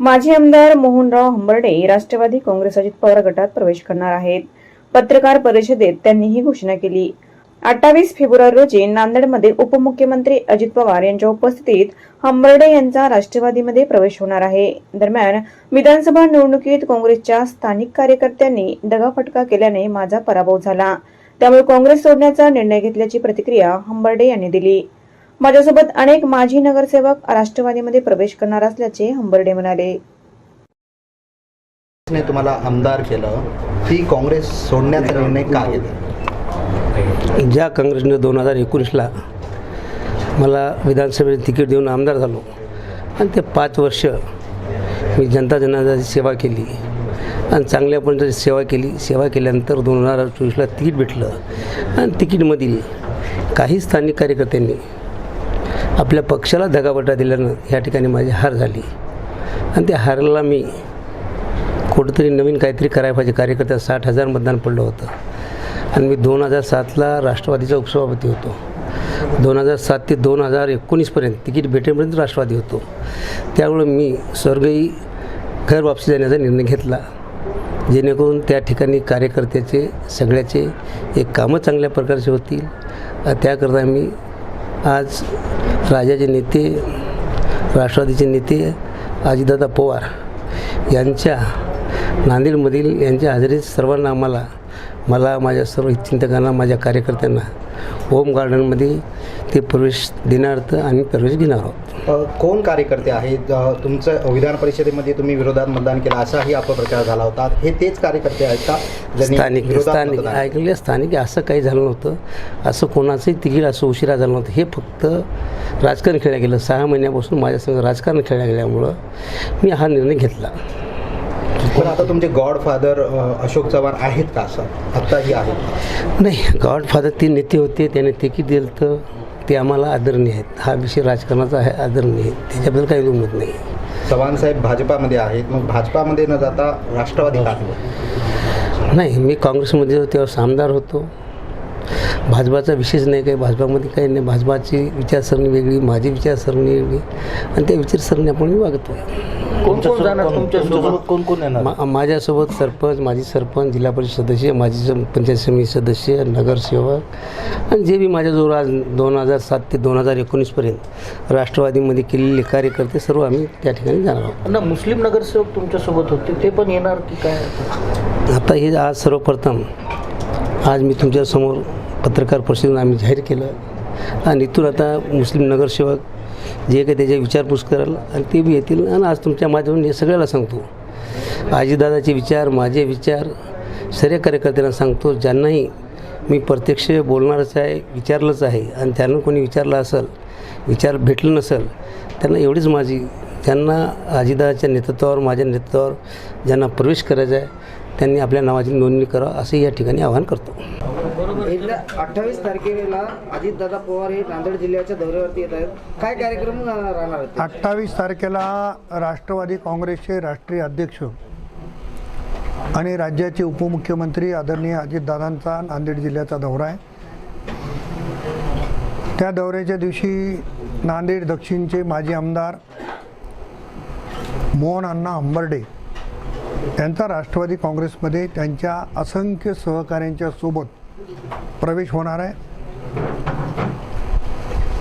माजी आमदार मोहनराव हंबर्डे राष्ट्रवादी काँग्रेस अजित पवार गटात प्रवेश करणार आहेत. पत्रकार परिषदेत त्यांनी ही घोषणा केली. अठ्ठावीस फेब्रुवारी रोजी नांदेडमध्ये उपमुख्यमंत्री अजित पवार यांच्या उपस्थितीत हंबर्डे यांचा राष्ट्रवादीमध्ये प्रवेश होणार आहे. दरम्यान विधानसभा निवडणुकीत काँग्रेसच्या स्थानिक कार्यकर्त्यांनी दगाफटका केल्याने माझा पराभव झाला. त्यामुळे काँग्रेस सोडण्याचा निर्णय घेतल्याची प्रतिक्रिया हंबर्डे यांनी दिली. माझ्यासोबत अनेक माजी नगरसेवक राष्ट्रवादीमध्ये प्रवेश करणार असल्याचे हंबर्डे म्हणाले. ने तुम्हाला आमदार केलं ती काँग्रेस सोडण्याचा निर्णय का घेतला? ज्या काँग्रेसने दोन हजार एकोणीसला मला विधानसभेत तिकीट देऊन आमदार झालो आणि ते पाच वर्ष मी जनता जनार्दनाची सेवा केली आणि चांगल्यापर्यंत सेवा केली. सेवा केल्यानंतर दोन हजार चोवीसला तिकीट भेटलं आणि तिकीटमधील काही स्थानिक कार्यकर्त्यांनी आपल्या पक्षाला दगाबटा दिल्यानं या ठिकाणी माझी हार झाली. आणि त्या हारला मी कुठंतरी नवीन काहीतरी करायला पाहिजे. कार्यकर्त्या साठ हजार मतदान पडलं होतं. आणि मी दोन हजार सातला राष्ट्रवादीचा उपसभापती होतो. दोन हजार सात ते दोन हजार एकोणीसपर्यंत तिकीट भेटेपर्यंत राष्ट्रवादी होतो. त्यामुळे मी स्वर्गही घर वापसी जाण्याचा निर्णय घेतला. जेणेकरून त्या ठिकाणी कार्यकर्त्याचे सगळ्याचे एक कामं चांगल्या प्रकारचे होतील. त्याकरता मी आज राजाचे नेते राष्ट्रवादीचे नेते अजितदादा पवार यांच्या नांदेडमधील यांच्या हजेरीत सर्वांना आम्हाला मला माझ्या सर्व चिंतकांना माझ्या कार्यकर्त्यांना होम गार्डनमध्ये ते प्रवेश देण्यार्थ आम्ही प्रवेश घेणार आहोत. अ, कोण कार्यकर्ते आहेत? अ, तुमचं विधान परिषदेमध्ये तुम्ही विरोधात मतदान केलं असाही अपप्रचार झाला होता. हे तेच कार्यकर्ते आहेत का? ज्यांनी स्थानिक विरोधात स्थानिक मतदान- ऐकले स्थानिक असं काही झालं नव्हतं. असं कोणाचंही तिकीट असं उशिरा झालं नव्हतं. हे फक्त राजकारण खेळल्या गेलं. सहा महिन्यापासून माझ्यासंग राजकारण खेळल्या गेल्यामुळं मी हा निर्णय घेतला. पण आता तुमचे गॉडफादर अशोक चव्हाण आहेत का असं? आत्ताही आहेत नाही गॉडफादर ते नेते होते. त्याने तिकीट दिलं तर ते आम्हाला आदरणीय आहेत. हा विषय राजकारणाचा आहे आदरणीय आहे त्याच्याबद्दल काही दुमत नाही. चव्हाण साहेब भाजपामध्ये आहेत. मग भाजपामध्ये न जाता राष्ट्रवादी का? नाही मी काँग्रेसमध्ये होतो तेव्हा आमदार होतो. भाजपाचा विशेष नाही काही भाजपामध्ये काही नाही. भाजपाची विचारसरणी वेगळी माझी विचारसरणी वेगळी. आणि त्या विचारसरणी आपण वागतो कोण कोण जाणार? तुमच्यासोबत कोण कोण येणार? माझ्यासोबत सरपंच माजी सरपंच जिल्हा परिषद सदस्य माजी पंचायत समिती सदस्य नगरसेवक आणि जे बी माझ्याजवळ आज दोन हजार सात ते दोन हजार एकोणीसपर्यंत राष्ट्रवादीमध्ये केलेले कार्यकर्ते सर्व आम्ही त्या ठिकाणी जाणार आहोत. ना मुस्लिम नगरसेवक तुमच्यासोबत होते ते पण येणार की काय? आता हे आज सर्वप्रथम आज मी तुमच्यासमोर पत्रकार परिषदेत आम्ही जाहीर केलं. आणि इथून आता मुस्लिम नगरसेवक जे काही त्याच्या विचारपूस कराल आणि ते बी येतील. आणि आज तुमच्या माध्यमातून हे सगळ्याला सांगतो. आजीदादाचे विचार माझे विचार सर्व कार्यकर्त्यांना सांगतो. ज्यांनाही मी प्रत्यक्ष बोलणारच आहे विचारलंच आहे आणि त्यांना कोणी विचारलं असेल विचार भेटलं नसेल त्यांना एवढीच माझी ज्यांना आजीदादाच्या नेतृत्वावर माझ्या नेतृत्वावर ज्यांना प्रवेश करायचा आहे त्यांनी आपल्या नावाची नोंदणी करावं असं या ठिकाणी आवाहन करतो. अठ्ठावीस तारखेला अजितदादा पवार हे नांदेड जिल्ह्याच्या दौऱ्यावरती येत आहेत. काय कार्यक्रम राहणार अठ्ठावीस तारखेला राष्ट्रवादी काँग्रेसचे राष्ट्रीय अध्यक्ष आणि राज्याचे उपमुख्यमंत्री आदरणीय अजितदादांचा नांदेड जिल्ह्याचा दौरा आहे. त्या दौऱ्याच्या दिवशी नांदेड दक्षिणचे माजी आमदार मोहन अण्णा अंबर्डे यांचा राष्ट्रवादी काँग्रेसमध्ये त्यांच्या असंख्य सहकाऱ्यांच्या सोबत प्रवेश होणार आहे.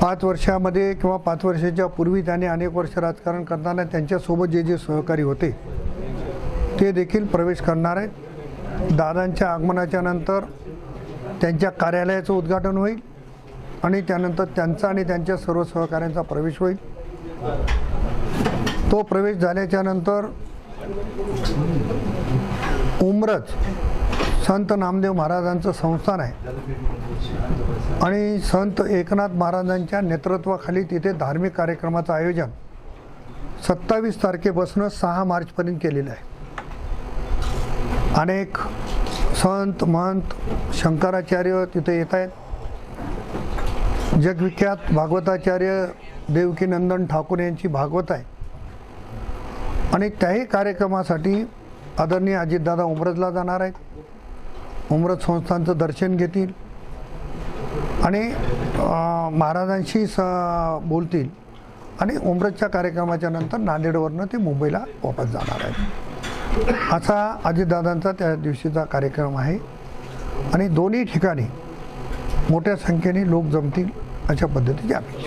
पाच वर्षामध्ये किंवा पाच वर्षाच्या पूर्वी त्याने अनेक वर्ष राजकारण करताना त्यांच्यासोबत जे जे सहकारी होते ते देखील प्रवेश करणार आहेत. दादांच्या आगमनाच्या नंतर त्यांच्या कार्यालयाचं उद्घाटन होईल आणि त्यानंतर त्यांचा आणि त्यांच्या सर्व सहकाऱ्यांचा प्रवेश होईल. तो प्रवेश झाल्याच्यानंतर उमरज संत नामदेव महाराजांचं संस्थान आहे. आणि संत एकनाथ महाराजांच्या नेतृत्वाखाली तिथे धार्मिक कार्यक्रमाचं आयोजन सत्तावीस तारखेपासून सहा मार्चपर्यंत केलेलं आहे. अनेक संत महंत शंकराचार्य तिथे येत आहेत. जगविख्यात भागवताचार्य देवकीनंदन ठाकूर यांची भागवत आहे. आणि त्याही कार्यक्रमासाठी आदरणीय अजितदादा उमरजला जाणार आहेत. उमरज संस्थांचं दर्शन घेतील. आणि महाराजांशी स बोलतील. आणि उमरजच्या कार्यक्रमाच्या नंतर नांदेडवरनं ते मुंबईला वापस जाणार आहेत. असा अजितदादांचा त्या दिवशीचा कार्यक्रम आहे. आणि दोन्ही ठिकाणी मोठ्या संख्येने लोक जमतील अशा पद्धतीची अपेक्षा